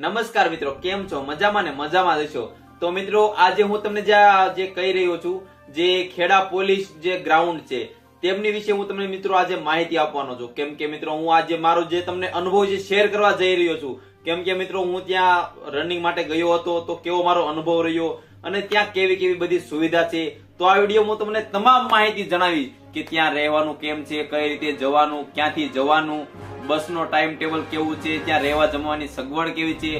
નમસ્કાર મિત્રો, કેમ છો? મજામાં ને મજામાં જ છો? તો મિત્રો, આજે હું તમને જે કહી રહ્યો છું, જે ખેડા પોલીસ જે ગ્રાઉન્ડ છે, તેમની વિશે હું તમને મિત્રો આજે માહિતી આપવાનો છું. કેમ કે મિત્રો, હું આજે મારો જે તમને અનુભવ જે શેર કરવા જઈ રહ્યો છું. કેમ કે મિત્રો, હું ત્યાં રનિંગ માટે ગયો હતો, તો કેવો મારો અનુભવ રહ્યો અને ત્યાં કેવી કેવી બધી સુવિધા છે તો આ વિડીયોમાં તમને તમામ માહિતી જણાવીશ કે ત્યાં રહેવાનું કેમ છે, કઈ રીતે જવાનું, ક્યાંથી જવાનું, બસનો ટાઈમ ટેબલ કેવું છે, ત્યાં રહેવા જમવાની સગવડ કેવી છે,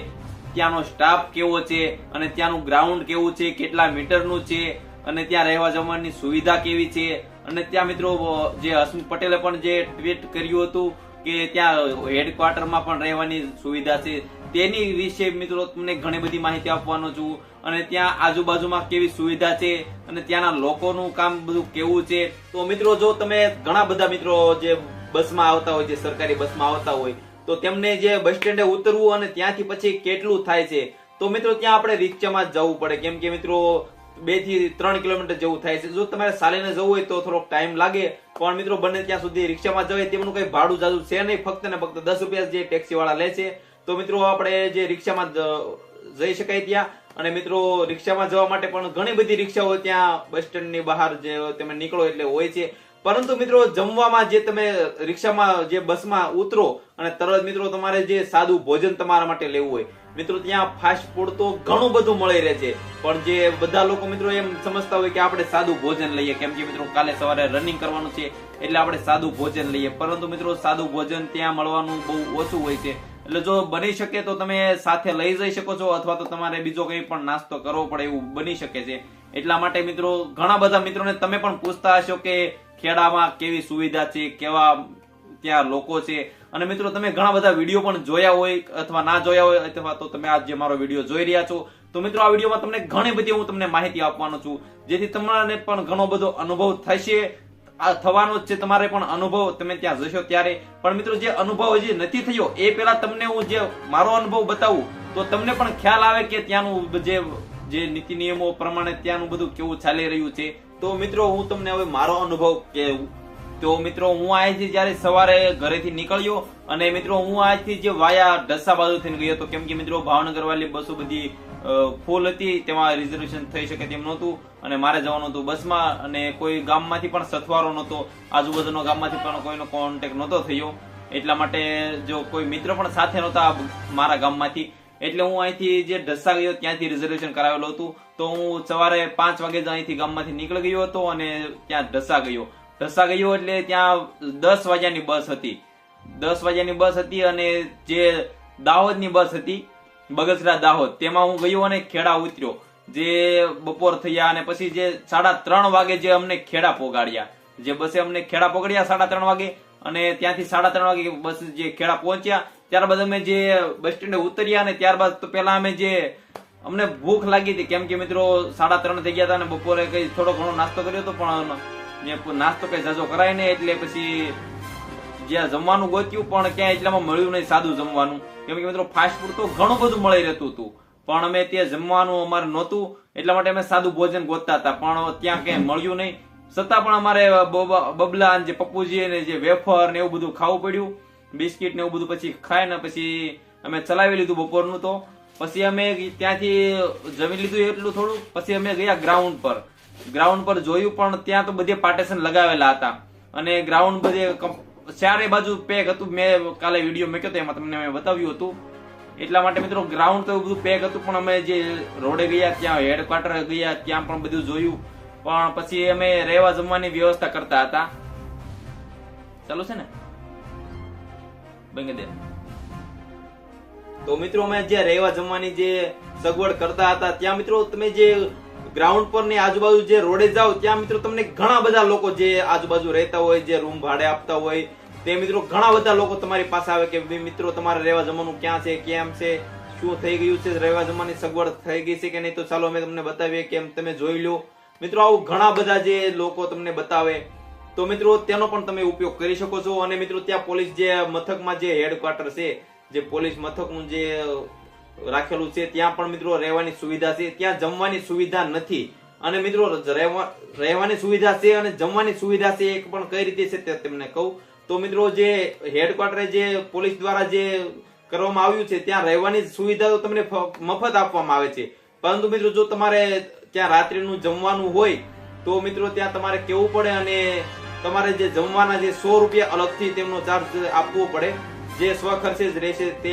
ત્યાંનો સ્ટાફ કેવો છે, અને ત્યાંનું ગ્રાઉન્ડ કેવું છે, કેટલા મીટરનું છે, અને ત્યાં રહેવા જમવાની સુવિધા કેવી છે, અને ત્યાં મિત્રો જે હસમુખ પટેલે પણ જે ટ્વીટ કર્યું હતું કે ત્યાં હેડક્વાર્ટરમાં પણ રહેવાની સુવિધા છે. તેની વિશે મિત્રો તમને ઘણી બધી માહિતી આપવાનો છું. અને ત્યાં આજુબાજુમાં કેવી સુવિધા છે અને ત્યાંના લોકોનું કામ બધું કેવું છે. તો મિત્રો, જો તમે ઘણા બધા મિત્રો જે બસમાં આવતા હોય, જે સરકારી બસમાં આવતા હોય, તો તેમને જે બસ સ્ટેન્ડે ઉતરવું અને ત્યાંથી પછી કેટલું થાય છે? તો મિત્રો, ત્યાં આપણે રિક્ષામાં જવું પડે. કેમ કે મિત્રો, બેથી ત્રણ કિલોમીટર જેવું થાય છે. જો તમારે સાલીને જવું હોય તો થોડોક ટાઈમ લાગે. પણ મિત્રો બને ત્યાં સુધી રિક્ષામાં જવાય તેમનું કઈ ભાડું જાજુ છે નહીં. ફક્ત ને ફક્ત દસ રૂપિયા જે ટેક્સી વાળા લે છે. તો મિત્રો આપણે જે રિક્ષામાં જઈ શકાય ત્યાં. અને મિત્રો રિક્ષામાં જવા માટે પણ ઘણી બધી રિક્ષાઓ ત્યાં બસ સ્ટેન્ડની બહાર જે તમે નીકળો એટલે હોય છે. પરંતુ મિત્રો, જમવામાં જે તમે રિક્ષામાં જે બસમાં ઉતરો અને તરત મિત્રો તમારે જે સાદું ભોજન તમારા માટે લેવું હોય, મિત્રો ત્યાં ફાસ્ટ ફૂડ તો ઘણું બધું મળી રહે છે. પણ જે બધા લોકો મિત્રો એમ સમજતા હોય કે આપણે સાદું ભોજન લઈએ, કેમ કે મિત્રો કાલે સવારે રનિંગ કરવાનું છે, એટલે આપણે સાદું ભોજન લઈએ. પરંતુ મિત્રો સાદું ભોજન ત્યાં મળવાનું બહુ ઓછું હોય છે. એટલે જો બની શકે તો તમે સાથે લઈ જઈ શકો છો, અથવા તો તમારે બીજો કંઈ પણ નાસ્તો કરવો પડે એવું બની શકે છે. એટલા માટે મિત્રો ઘણા બધા મિત્રોને તમે પણ પૂછતા હશો કે ખેડામાં કેવી સુવિધા છે, કેવા ત્યાં લોકો છે. અને મિત્રો, તમે ઘણા બધા વીડિયો પણ જોયા હોય અથવા ના જોયા હોય, અથવા તો તમે આજે મારો વીડિયો જોઈ રહ્યા છો, તો મિત્રો, આ વિડીયોમાં તમને ઘણી બધી હું તમને માહિતી આપવાનો છું. જેથી તમારે પણ ઘણો બધો અનુભવ થશે. આ થવાનો જ છે તમારે પણ અનુભવ. તમે ત્યાં જશો ત્યારે. પણ મિત્રો, જે અનુભવ હજી નથી થયો, એ પહેલા તમને હું જે મારો અનુભવ બતાવું, તો તમને પણ ખ્યાલ આવે કે ત્યાંનું જે જે નીતિ નિયમો પ્રમાણે ત્યાંનું બધું કેવું ચાલી રહ્યું છે. તો મિત્રો, હું તમને હવે મારો અનુભવ કેવું તો મિત્રો, હું અહીંથી જ્યારે સવારે ઘરેથી નીકળ્યો અને મિત્રો, હું અહીંથી જે વાયા ઢસા બાજુ થઈને ગયો હતો, કેમ કે મિત્રો ભાવનગર વાળી બસો બધી ફૂલ હતી, તેમાં રિઝર્વેશન થઈ શકે તેમ નહોતું અને મારે જવાનું હતું બસમાં અને કોઈ ગામમાંથી પણ સથવારો નહોતો, આજુબાજુના ગામમાંથી પણ કોઈનો કોન્ટેક્ટ નહોતો થયો. એટલા માટે જો કોઈ મિત્ર પણ સાથે નહોતા મારા ગામમાંથી એટલે હું અહીંથી જે ઢસા ગયો ત્યાંથી રિઝર્વેશન કરાવેલું હતું. તો હું સવારે પાંચ વાગે જ અહીંથી ગામમાંથી નીકળી ગયો હતો અને ત્યાં ઢસા ગયો. ઢસા ગયો એટલે ત્યાં દસ વાગ્યાની બસ હતી. દસ વાગ્યાની બસ હતી અને જે દાહોદની બસ હતી, બગસરા દાહોદ, તેમાં હું ગયો અને ખેડા ઉતર્યો. જે બપોર થયા અને પછી જે સાડા ત્રણ વાગે જે અમને ખેડા પોગાડ્યા. જે બસે અમને ખેડા પકડ્યા સાડા ત્રણ વાગે અને ત્યાંથી સાડા ત્રણ વાગે બસ જે ખેડા પહોંચ્યા. ત્યારબાદ અમે જે બસ સ્ટેન્ડે ઉતર્યા અને ત્યારબાદ તો પેલા અમે જે અમને ભૂખ લાગી હતી, કેમ કે મિત્રો સાડા ત્રણ થઈ ગયા હતા અને બપોરે કઈ થોડો ઘણો નાસ્તો કર્યો હતો, પણ નાસ્તો કઈ જાજો કરાય નહીં, એટલે પછી જ્યાં જમવાનું ગોત્યું, પણ ક્યાંય એટલામાં મળ્યું નહીં સાદું જમવાનું. કેમ કે મિત્રો ફાસ્ટ ફૂડ તો ઘણું બધું મળી રહેતું હતું, પણ અમે ત્યાં જમવાનું અમારે નહોતું, એટલા માટે અમે સાદું ભોજન ગોતતા હતા, પણ ત્યાં ક્યાંય મળ્યું નહીં. છતાં પણ અમારે બબ- બબલા જે પપ્પુજી ને જે વેફર ને એવું બધું ખાવું પડ્યું. બિસ્કિટ ને એવું બધું પછી ખાય ને પછી અમે ચલાવી લીધું બપોરનું તો. પછી અમે ત્યાંથી જમી લીધું એટલું થોડું. પછી અમે ગયા ગ્રાઉન્ડ પર. ગ્રાઉન્ડ પર જોયું પણ ત્યાં તો બધે પાર્ટેશન લગાવેલા હતા. અને ગ્રાઉન્ડ બધે ચારે બાજુ પેક હતું. મેં કાલે વીડિયો મેં તો એમાં તમને મેં બતાવ્યું હતું. એટલા માટે મિત્રો ગ્રાઉન્ડ તો બધું પેક હતું, પણ અમે જે રોડે ગયા ત્યાં હેડક્વાર્ટર ગયા ત્યાં પણ બધું જોયું. પણ પછી અમે રહેવા જમવાની વ્યવસ્થા કરતા હતા. ચાલુ છે ને? બંગદે તો મિત્રો, અમે જે રહેવા જમવાની જે સગવડ કરતા હતા, ત્યાં મિત્રો તમે જે ગ્રાઉન્ડ પર ને આજુબાજુ જે રોડે જાઓ, ત્યાં મિત્રો તમને ઘણા બધા લોકો જે આજુબાજુ રહેતા હોય, જે રૂમ ભાડે આપતા હોય, તે મિત્રો ઘણા બધા લોકો તમારી પાસે આવે કે મિત્રો તમારે રહેવા જમવાનું ક્યાં છે, કેમ છે, શું થઈ ગયું છે, રહેવા જમવાની સગવડ થઈ ગઈ છે કે નહીં, તો ચાલો અમે તમને બતાવીએ કેમ તમે જોઈ લો. મિત્રો, આવું ઘણા બધા જે લોકો તમને બતાવે. તો મિત્રો, તેનો પણ તમે ઉપયોગ કરી શકો છો. અને મિત્રો, ત્યાં પોલીસ જે મથકમાં જે હેડક્વાર્ટર છે, જે પોલીસ મથકનું જે રાખેલું છે, ત્યાં પણ મિત્રો રહેવાની સુવિધા છે. ત્યાં જમવાની સુવિધા નથી. અને મિત્રો રહેવા- રહેવાની સુવિધા છે અને જમવાની સુવિધા છે એક પણ કઈ રીતે છે તે તમને કહું. તો મિત્રો, જે હેડક્વાર્ટરે જે પોલીસ દ્વારા જે કરવામાં આવ્યું છે, ત્યાં રહેવાની સુવિધા તમને મફત આપવામાં આવે છે. પરંતુ મિત્રો, જો તમારે ત્યાં રાત્રિનું જમવાનું હોય, તો મિત્રો, ત્યાં તમારે કેવું પડે અને તમારે જે જમવાના જે સો રૂપિયા અલગથી તેમનો ચાર્જ આપવો પડે, જે સ્વ ખર્ચે જ રહેશે તે,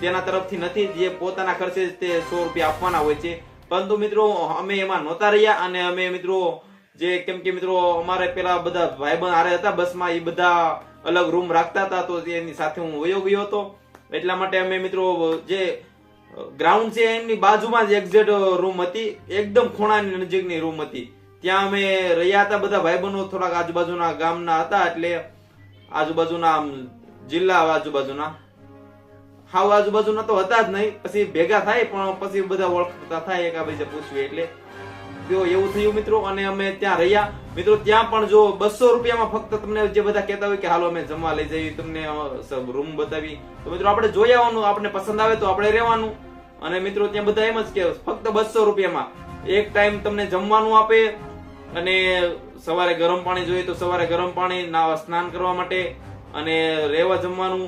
તેના તરફથી નથી, જે પોતાના ખર્ચે જ તે સો રૂપિયા આપવાના હોય છે. પરંતુ મિત્રો, અમે એમાં નહોતા રહ્યા અને અમે મિત્રો, જે કેમ કે મિત્રો, અમારે પેલા બધા ભાઈબંધ હારે હતા, બસમાં એ બધા અલગ રૂમ રાખતા હતા, તો એની સાથે હું વયો ગયો હતો. એટલા માટે અમે મિત્રો, જે ગ્રાઉન્ડ છે એમની બાજુમાં જ એક્ઝેક્ટ રૂમ હતી, એકદમ ખૂણાની નજીકની રૂમ હતી. ત્યાં અમે રહ્યા હતા, બધા ભાઈબંધો થોડાક આજુબાજુના ગામના હતા, એટલે આજુબાજુના આમ જિલ્લા આજુબાજુના. હાવ આજુબાજુના તો હતા જ નહીં, પછી ભેગા થાય, પણ પછી બધા ઓળખતા થાય એકાબીજે પૂછવી એટલે તો એવું થયું મિત્રો, અને અમે ત્યાં રહ્યા. મિત્રો, ત્યાં પણ જો બસો રૂપિયામાં ફક્ત તમને જે બધા કહેતા હોય કે, હાલો, અમે જમવા લઈ જઈએ, તમને રૂમ બતાવી. તો મિત્રો, આપણે જોઈ આવવાનું આપણે પસંદ આવે તો આપણે રહેવાનું. અને મિત્રો, ત્યાં બધા એમ જ કે, ફક્ત બસો રૂપિયામાં. એક ટાઈમ તમને જમવાનું આપે અને સવારે ગરમ પાણી જોઈએ તો સવારે ગરમ પાણી, નાવા સ્નાન કરવા માટે અને રહેવા જમવાનું.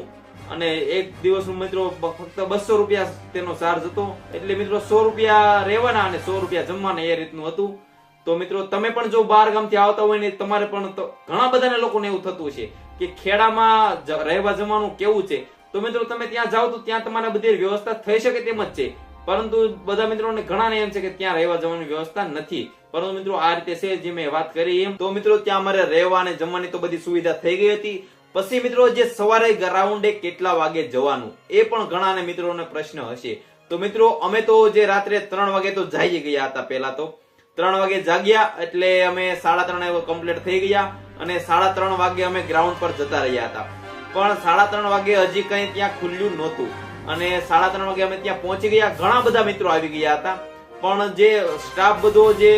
અને એક દિવસનું મિત્રો ફક્ત બસો રૂપિયા તેનો ચાર્જ હતો. એટલે મિત્રો સો રૂપિયા રહેવાના અને સો રૂપિયા જમવાના એ રીતનું હતું. તો મિત્રો તમે પણ જો બાર ગામથી આવતા હોય ને તમારે પણ ઘણા બધાને લોકોને એવું થતું છે કે ખેડામાં રહેવા જમવાનું કેવું છે? તો મિત્રો તમે ત્યાં જાઓ તો ત્યાં તમારે બધી વ્યવસ્થા થઈ શકે તેમ જ છે. પરંતુ બધા મિત્રોને ઘણાને એમ છે કે ત્યાં રહેવા જવાની વ્યવસ્થા નથી. પરંતુ મિત્રો, આ રીતે છે જે મેં વાત કરી એમ, તો મિત્રો, ત્યાં અમારે રહેવા અને જમવાની તો બધી સુવિધા થઈ ગઈ હતી. પછી મિત્રો, જે સવારે ગ્રાઉન્ડે કેટલા વાગે જવાનું, એ પણ ઘણાને મિત્રોને પ્રશ્ન હશે. તો મિત્રો, અમે તો જે રાત્રે ત્રણ વાગે તો જઈ ગયા હતા પહેલા તો. ત્રણ વાગે જાગ્યા, એટલે અમે સાડા ત્રણ કમ્પ્લીટ થઈ ગયા અને સાડા ત્રણ વાગે અમે ગ્રાઉન્ડ પર જતા રહ્યા હતા. પણ સાડા ત્રણ વાગે હજી કઈ ત્યાં ખુલ્યું નહોતું. અને સાડા ત્રણ વાગે અમે ત્યાં પહોંચી ગયા. ઘણા બધા મિત્રો આવી ગયા હતા. પણ જે સ્ટાફ બધો જે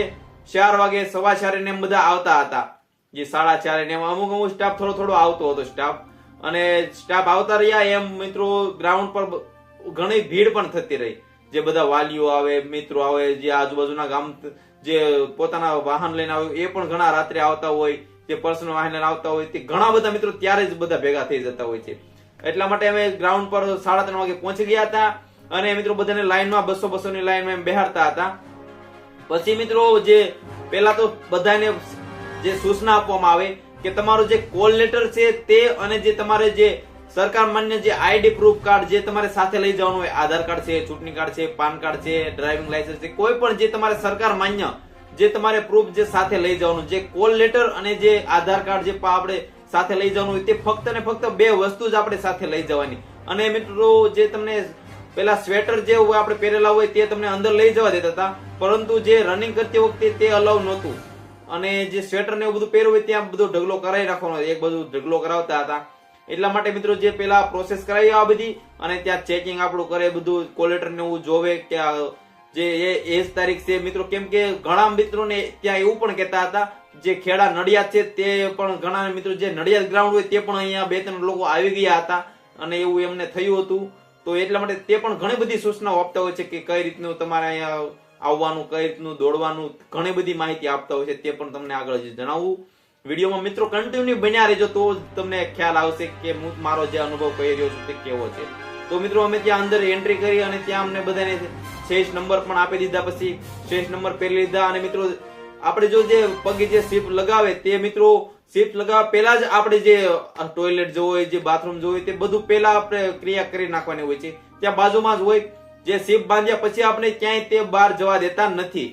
ચાર વાગે સવા ચારે ને એમ બધા આવતા હતા. જે સાડા ચારે ને અમુક અમુક સ્ટાફ થોડો થોડો આવતો હતો સ્ટાફ અને સ્ટાફ આવતા રહ્યા એમ મિત્રો ગ્રાઉન્ડ પર ઘણી ભીડ પણ થતી રહી. જે બધા વાલીઓ આવે, મિત્રો આવે, જે આજુબાજુના ગામ જે પોતાના વાહન લઈને આવે, એ પણ ઘણા રાત્રે આવતા હોય. જે પર્સનલ વાહન લઈને આવતા હોય, તે ઘણા બધા મિત્રો ત્યારે જ બધા ભેગા થઈ જતા હોય છે. એટલા માટે અમે ગ્રાઉન્ડ પર સાડા ત્રણ વાગે પહોંચી ગયા હતા અને મિત્રો બધાને લાઈનમાં બસો બસો ની લાઈનમાં એમ બેહાડતા હતા. પછી મિત્રો જે પેલા તો બધાને જે સૂચના આપવામાં આવે કે તમારો જે કોલ લેટર છે તે અને જે તમારે જે સરકાર માન્ય જે આઈડી પ્રૂફ કાર્ડ જે તમારે સાથે લઈ જવાનું હોય, આધાર કાર્ડ છે, ચૂંટણી કાર્ડ છે, પાન કાર્ડ છે, ડ્રાઇવિંગ લાયસન્સ છે, કોઈ પણ જે તમારે સરકાર માન્ય જે તમારે પ્રૂફ જે સાથે લઈ જવાનું, જે કોલ લેટર અને જે આધાર કાર્ડ જે આપણે સાથે લઈ જવાનું હોય તે ફક્ત ને ફક્ત બે વસ્તુ જ આપણે સાથે લઈ જવાની. અને મિત્રો, જે તમને પેલા સ્વેટર જે આપણે પહેરેલા હોય તે તમને અંદર લઈ જવા દેતા હતા, પરંતુ જે રનિંગ કરતી વખતે તે અલાઉ નહોતું. અને જે સ્વેટર ને એવું બધું પહેર્યું હોય ત્યાં બધો ઢગલો કરાવી રાખવાનો એક બધું ઢગલો કરાવતા હતા. એટલા માટે મિત્રો, જે પેલા પ્રોસેસ કરાવી આ બધી, અને ત્યાં ચેકિંગ આપણું કરે, બધું કોલેટર ને એવું જોવે આ જે એ એજ તારીખ છે, મિત્રો, કેમ કે ઘણા મિત્રોને ત્યાં એવું પણ કહેતા હતા, જે ખેડા નડિયાદ છે, તે પણ ઘણા મિત્રો, જે નડિયાદ ગ્રાઉન્ડ હોય, તે પણ અહીંયા બે ત્રણ લોકો આવી ગયા હતા અને એવું એમને થયું હતું. તો એટલા માટે તે પણ ઘણી બધી સૂચનાઓ આપતા હોય છે કે કઈ રીતનું તમારે અહીંયા આવવાનું, કઈ રીતનું દોડવાનું, ઘણી બધી માહિતી આપતા હોય છે, તે પણ તમને આગળ જ જણાવું. વિડીયોમાં મિત્રો કન્ટિન્યુ બન્યા રહેજો, તો જ તમને ખ્યાલ આવશે કે હું મારો જે અનુભવ કહી રહ્યો છું તે કેવો છે. તો મિત્રો, અમે ત્યાં અંદર એન્ટ્રી કરી અને ત્યાં અમને બધાને શેષ નંબર પણ આપી દીધા પછી શેષ નંબર પહેરી લીધા અને મિત્રો, આપણે જો જે પગે જે સીપ લગાવે તે મિત્રો સીપ લગાવવા પહેલા જ આપણે જે ટોયલેટ જવું હોય, જે બાથરૂમ જવું હોય તે બધું પહેલા આપણે ક્રિયા કરી નાખવાની હોય છે. ત્યાં બાજુમાં જ હોય, જે સીપ બાંધ્યા પછી આપણે ક્યાંય તે બહાર જવા દેતા નથી.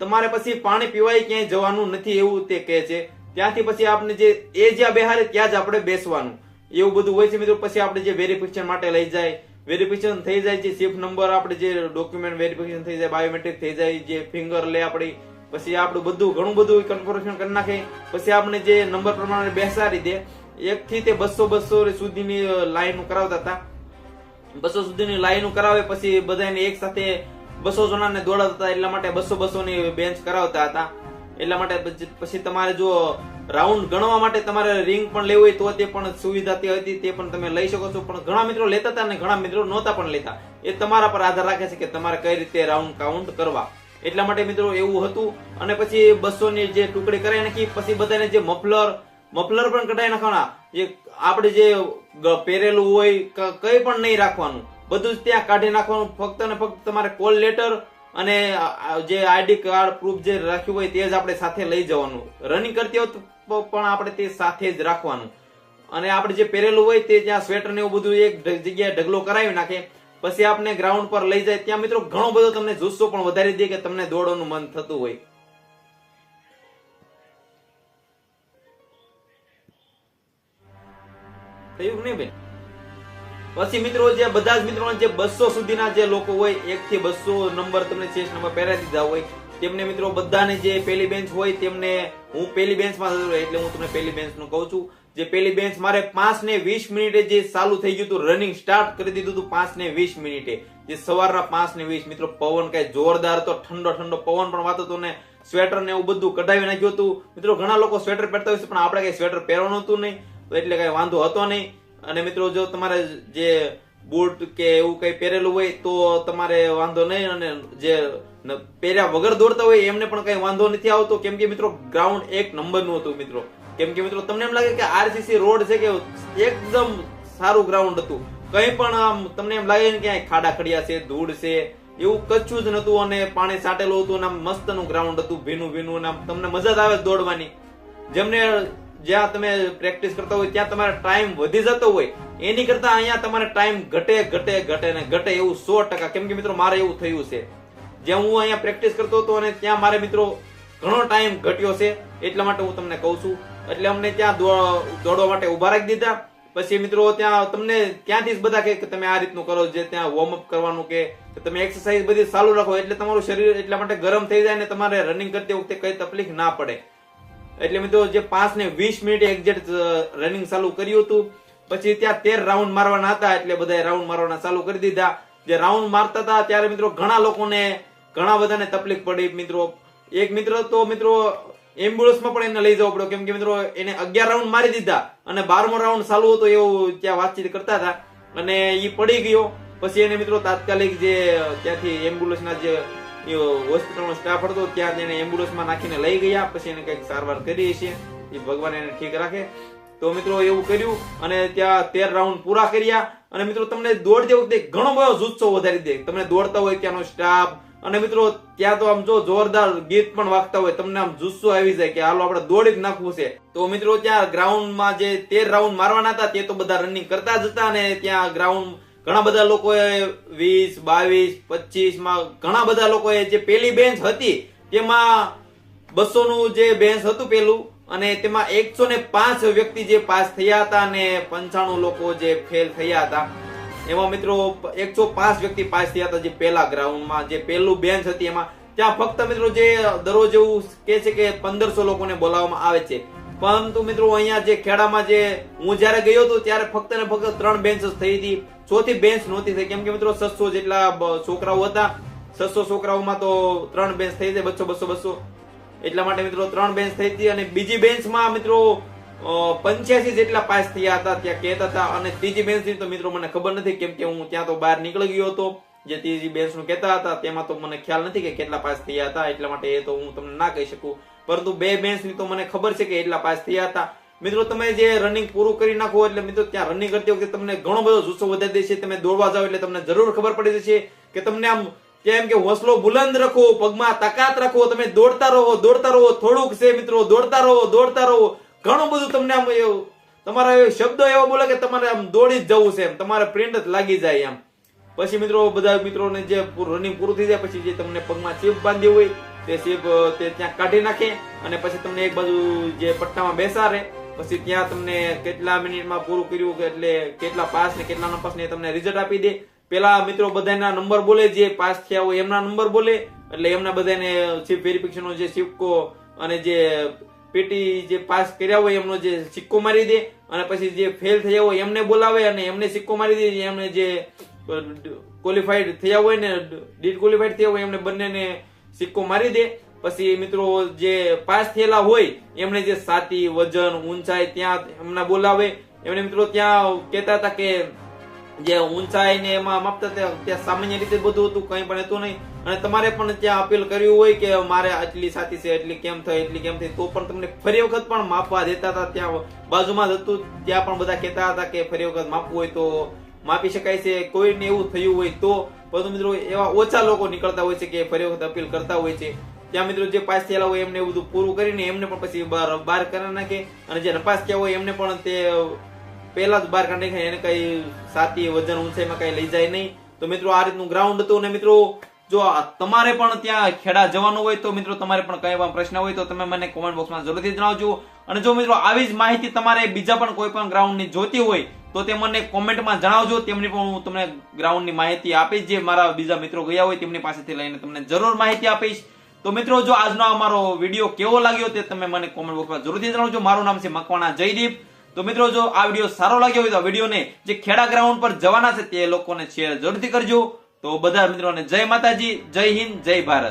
તમારે પછી પાણી પીવાય ક્યાંય જવાનું નથી એવું તે કહે છે. ત્યાંથી પછી આપણે જે, એ જ્યાં બેહારે ત્યાં જ આપણે બેસવાનું. એવું બધું હોય છે મિત્રો, પછી આપણે જે વેરિફિકેશન માટે લઈ જાય વેરિફિકેશન થઈ જાય છે સેફ નંબર આપણે જે ડોક્યુમેન્ટ વેરિફિકેશન થઈ જાય બાયોમેટ્રિક થઈ જાય, જે ફિંગર લે આપણી, પછી આપણું બધું, ઘણું બધું કન્ફર્મેશન કરી નાખે. પછી આપણે જે નંબર પ્રમાણે બેસાડી દે એક થી તે બસો બસો સુધીની લાઈન કરાવતા હતા. બસો સુધીની લાઈન કરાવે, પછી બધાને એક સાથે બસો જણાને દોડાવતા હતા, એટલા માટે બસો બસો ની બેન્ચ કરાવતા હતા. એટલા માટે પછી- તમારે જો રાઉન્ડ ગણવા માટે તમારે રિંગ પણ લેવું હોય તો તે પણ સુવિધા તે હતી, તે પણ તમે લઈ શકો છો. પણ ઘણા મિત્રો લેતા હતા અને ઘણા મિત્રો નહોતા પણ લેતા. એ તમારા પર આધાર રાખે છે કે તમારે કઈ રીતે રાઉન્ડ કાઉન્ટ કરવા. એટલા માટે મિત્રો એવું હતું. અને પછી બસો ની જે ટુકડી કરાવી નાખી, પછી બધાને જે મફલર મફલર પણ કઢાઈ નાખવાના. જે આપણે જે પહેરેલું હોય કઈ પણ નહીં રાખવાનું. બધું જ ત્યાં કાઢી નાખવાનું. ફક્ત ને ફક્ત તમારે કોલ લેટર અને જે આઈડી કાર્ડ પ્રૂફ જે રાખ્યું હોય તે જ આપણે સાથે લઈ જવાનું. રનિંગ કરતી વખતે પણ આપણે તે સાથે જ રાખવાનું. અને આપણે જે પહેરેલું હોય તે ત્યાં સ્વેટર ને એવું બધું એક જગ્યાએ ઢગલો કરાવી નાખે. પછી આપણે ગ્રાઉન્ડ પર લઈ જાય ત્યાં મિત્રો ઘણો બધો તમને જુસ્સો પણ વધારી દે કે તમને દોડવાનું મન થતું હોય. થયું નહીં બેન? પછી મિત્રો જે બધા જ મિત્રો જે બસો સુધીના જે લોકો હોય, એક થી બસો નંબર તમને ચેસ નંબર પહેરાવી દીધા હોય તેમને મિત્રો બધાને જે પહેલી બેન્ચ હોય તેમને હું પહેલી બેન્ચમાં એટલે હું તમને પહેલી બેન્ચનું કહું છું. જે પહેલી બેન્ચ મારે પાંચ ને વીસ મિનિટે જે ચાલુ થઈ ગયું હતું રનિંગ સ્ટાર્ટ કરી દીધું હતું પાંચ ને વીસ મિનિટે. જે સવારના પાંચ ને વીસ, મિત્રો પવન કઈ જોરદાર હતો, ઠંડો ઠંડો પવન પણ વાતો હતો ને સ્વેટર ને એવું બધું કઢાવી નાખ્યું હતું. મિત્રો ઘણા લોકો સ્વેટર પહેરતા હોય છે, પણ આપણે કઈ સ્વેટર પહેરવાનું હતું નહીં એટલે કઈ વાંધો હતો નહીં. અને મિત્રો જો તમારે જે બૂટ કે એવું કઈ પહેરેલું હોય તો તમારે વાંધો નહીં અને જે પહેર્યા વગર દોડતા હોય એમને પણ કઈ વાંધો નથી આવતો. કેમ કે મિત્રો ગ્રાઉન્ડ એક નંબરનું હતું મિત્રો. કેમ કે મિત્રો તમને એમ લાગે કે આરસીસી રોડ છે કે એકદમ સારું ગ્રાઉન્ડ હતું. કઈ પણ આમ તમને એમ લાગે કે આ ખાડા ખડિયા છે, ધૂળ છે, એવું કચ્છું જ નતું અને પાણી સાટેલું હતું અને આમ મસ્તનું ગ્રાઉન્ડ હતું ભીનું ભીનું આમ તમને મજા જ આવે દોડવાની. જેમને જ્યાં તમે પ્રેક્ટિસ કરતા હોય, ત્યાં તમારો ટાઈમ વધી જતો હોય. એની કરતા અહીંયા તમારે ટાઈમ ઘટે ઘટે ઘટે ને ઘટે એવું સો ટકા. કેમ કે મિત્રો, મારે એવું થયું છે. જ્યાં હું અહીંયા પ્રેક્ટિસ કરતો હતો અને ત્યાં મારે મિત્રો ઘણો ટાઈમ ઘટ્યો છે. એટલા માટે હું તમને કહું છું. એટલે અમને ત્યાં દોડવા માટે ઊભા રાખી દીધા. પછી મિત્રો, ત્યાં તમને ત્યાંથી જ બધા કે તમે આ રીતનું કરો, જે ત્યાં વોર્મઅપ કરવાનું કે તમે એક્સરસાઇઝ બધી ચાલુ રાખો. એટલે તમારું શરીર એટલા માટે ગરમ થઈ જાય ને તમારે રનિંગ કરતી વખતે કઈ તકલીફ ના પડે. એટલે મિત્રો જે પાંચ ને વીસ મિનિટ એક્ઝેક્ટ રનિંગ ચાલુ કર્યું હતું. પછી ત્યાં તેર રાઉન્ડ મારવાના હતા એટલે બધા રાઉન્ડ મારવાના ચાલુ કરી દીધા. જે રાઉન્ડ મારતા હતા ત્યારે મિત્રો ઘણા લોકોને ઘણા બધાને તકલીફ પડી. મિત્રો, એક મિત્ર તો મિત્રો એમ્બ્યુલન્સમાં પણ એને લઈ જવો પડ્યો. કેમ કે મિત્રો એને અગિયાર રાઉન્ડ મારી દીધા અને બારમો રાઉન્ડ ચાલુ હતો એવું ત્યાં વાતચીત કરતા હતા. અને એ પડી ગયો. પછી એને મિત્રો તાત્કાલિક જે ત્યાંથી એમ્બ્યુલન્સના જે હોસ્પિટલનો સ્ટાફ હતો, ત્યાં તેને એમ્બ્યુલન્સમાં નાખીને લઈ ગયા, પછી એને કંઈક સારવાર કરી છે એ ભગવાન એને ઠીક રાખે. તો મિત્રો એવું કર્યું અને ત્યાં તેર રાઉન્ડ પૂરા કર્યા. અને મિત્રો તમને દોડતી વખતે ઘણો બધો જુસ્સો વધારી દે. તમને દોડતા હોય ત્યાંનો સ્ટાફ અને મિત્રો ત્યાં તો આમ જો જોરદાર ગીત પણ વાગતા હોય, તમને આમ જુસ્સો આવી જાય કે હાલો આપણે દોડી જ નાખવું છે. તો મિત્રો ત્યાં ગ્રાઉન્ડમાં જે તેર રાઉન્ડ મારવાના હતા, તે તો બધા રનિંગ કરતા જ હતા અને ત્યાં ગ્રાઉન્ડ ઘણા બધા લોકોએ વીસ, બાવીસ પચીસમાં ઘણા બધા લોકોએ જે પેલી બેન્ચ હતી, તેમાં બસો નું જે બેન્ચ હતું પેલું, અને તેમાં એકસો ને પાંચ વ્યક્તિ જે પાસ થયા હતા અને પંચાણું લોકો જે ફેલ થયા હતા. એમાં મિત્રો, એકસો પાંચ વ્યક્તિ પાસ થયા હતા જે પેલા ગ્રાઉન્ડમાં, જે પેલું બેન્ચ હતી એમાં. ત્યાં ફક્ત મિત્રો જે દરરોજ એવું કે છે કે પંદરસો લોકોને બોલાવવામાં આવે છે. પરંતુ મિત્રો અહીંયા જે ખેડામાં જે હું જયારે ગયો હતો ત્યારે ફક્ત ને ફક્ત ત્રણ બેન્ચ જ થઈ હતી. ચોથી બેન્ચ નહોતી થઈ. કેમ કે મિત્રો છસો જેટલા છોકરાઓ હતા. છસો છોકરાઓમાં તો ત્રણ બેન્ચ થઈ હતી બસો બસો બસો. એટલા માટે મિત્રો ત્રણ બેન્ચ થઈ હતી અને બીજી બેન્ચમાં મિત્રો પંચ્યાસી જેટલા પાસ થયા હતા ત્યાં કહેતા હતા. અને ત્રીજી બેન્ચની તો મિત્રો મને ખબર નથી કેમ કે હું ત્યાં તો બહાર નીકળી ગયો હતો. જે ત્રીજી બેન્ચનું કહેતા હતા, તેમાં તો મને ખ્યાલ નથી કે કેટલા પાસ થયા હતા. એટલા માટે એ તો હું તમને ના કહી શકું. પરંતુ બે બેન્ચની તો મને ખબર છે કે એટલા પાસ થયા હતા. મિત્રો, તમે જે રનિંગ પૂરું કરી નાખો એટલે મિત્રો ત્યાં રનિંગ કરતી વખતે તમને ઘણો બધો જુસ્સો વધારી દેશે. તમે દોડવા જાઓ એટલે તમને જરૂર ખબર પડી જશે કે તમને આમ કેમ કે હોસલો બુલંદ રાખો, પગમાં તાકાત રાખો, તમે દોડતા રહો દોડતા રહો, થોડુંક છે મિત્રો, દોડતા રહો દોડતા રહો. ઘણું બધું તમને આમ તમારા શબ્દો એવો બોલે કે તમારે આમ દોડી જ જવું છે એમ, તમારે પ્રિન્ટ જ લાગી જાય એમ. પછી મિત્રો, બધા મિત્રોને જે રનિંગ પૂરું થઈ જાય, પછી જે તમને પગમાં ચીપ બાંધી હોય તે ચીપ તે ત્યાં કાઢી નાખે અને પછી તમને એક બાજુ જે પટ્ટામાં બેસાડે, પછી ત્યાં તમને કેટલા મિનિટમાં પૂરું કર્યું કે એટલે કેટલા પાસ ને કેટલા નપાસ ને તમને રિઝલ્ટ આપી દે. પેલા મિત્રો બધાના નંબર બોલે, જે પાસ થયા હોય એમના નંબર બોલે. એટલે એમના બધાને ચીફ વેરિફિકેશન નો જે સિક્કો અને જે પેટી જે પાસ કર્યા હોય એમનો જે સિક્કો મારી દે અને પછી જે ફેલ થયા હોય એમને બોલાવે અને એમને સિક્કો મારી દે, એમને જે ક્વોલિફાઈડ થયા હોય ને ડિસક્વોલિફાઈડ થયા હોય એમને બંનેને સિક્કો મારી દે. પછી મિત્રો જે પાસ થયેલા હોય એમને જે સાતી, વજન, ઊંચાઈ ત્યાં એમના બોલાવે. એમને મિત્રો ત્યાં કહેતા હતા કે જે ઊંચાઈ ને એમાં માપતા ત્યાં સામાન્ય રીતે બધું હતું, કંઈ પણ હતું નહીં. અને તમારે પણ ત્યાં અપીલ કર્યું હોય કે મારે આટલી સાથી છે, એટલી કેમ થઈ, એટલી કેમ થઈ, તો પણ તમને ફરી વખત પણ માપવા દેતા હતા. ત્યાં બાજુમાં જ હતું, ત્યાં પણ બધા કહેતા હતા કે ફરી વખત માપવું હોય તો માપી શકાય છે, કોઈને એવું થયું હોય તો. પરંતુ મિત્રો, એવા ઓછા લોકો નીકળતા હોય છે કે ફરી વખત અપીલ કરતા હોય છે. ત્યાં મિત્રો, જે પાસ થયેલા હોય એમને બધું પૂરું કરીને એમને પણ પછી બહાર કરી નાખે. અને જે નપાસ થયા હોય એમને પણ તે પહેલા જ બહાર કાઢી નાખે. એને કઈ સાતી વજન ઊંચાઈમાં કઈ લઈ જાય નહીં. તો મિત્રો, આ રીતનું ગ્રાઉન્ડ હતું. અને મિત્રો, જો તમારે પણ ત્યાં ખેડા જવાનું હોય તો મિત્રો, તમારે પણ કઈ પણ પ્રશ્ન હોય તો તમે મને કોમેન્ટ બોક્સમાં જરૂરથી જણાવજો. અને જો મિત્રો, આવી જ માહિતી તમારે બીજા પણ કોઈ પણ ગ્રાઉન્ડની જોતી હોય તો તે મને કોમેન્ટમાં જણાવજો. તેમની પણ હું તમને ગ્રાઉન્ડની માહિતી આપીશ. જે મારા બીજા મિત્રો ગયા હોય તેમની પાસેથી લઈને તમને જરૂર માહિતી આપીશ. તો મિત્રો, જો આજનો અમારો વીડિયો કેવો લાગ્યો તે તમે મને કોમેન્ટ બોક્સમાં જરૂરથી જણાવજો. મારું નામ છે મકવાણા જયદીપ. તો મિત્રો, જો આ વીડિયો સારો લાગ્યો હોય તો વિડીયોને જે ખેડા ગ્રાઉન્ડ પર જવાના છે તે લોકોને શેર જરૂરથી કરજો. તો બધા મિત્રોને જય માતાજી, જય હિન્દ, જય ભારત.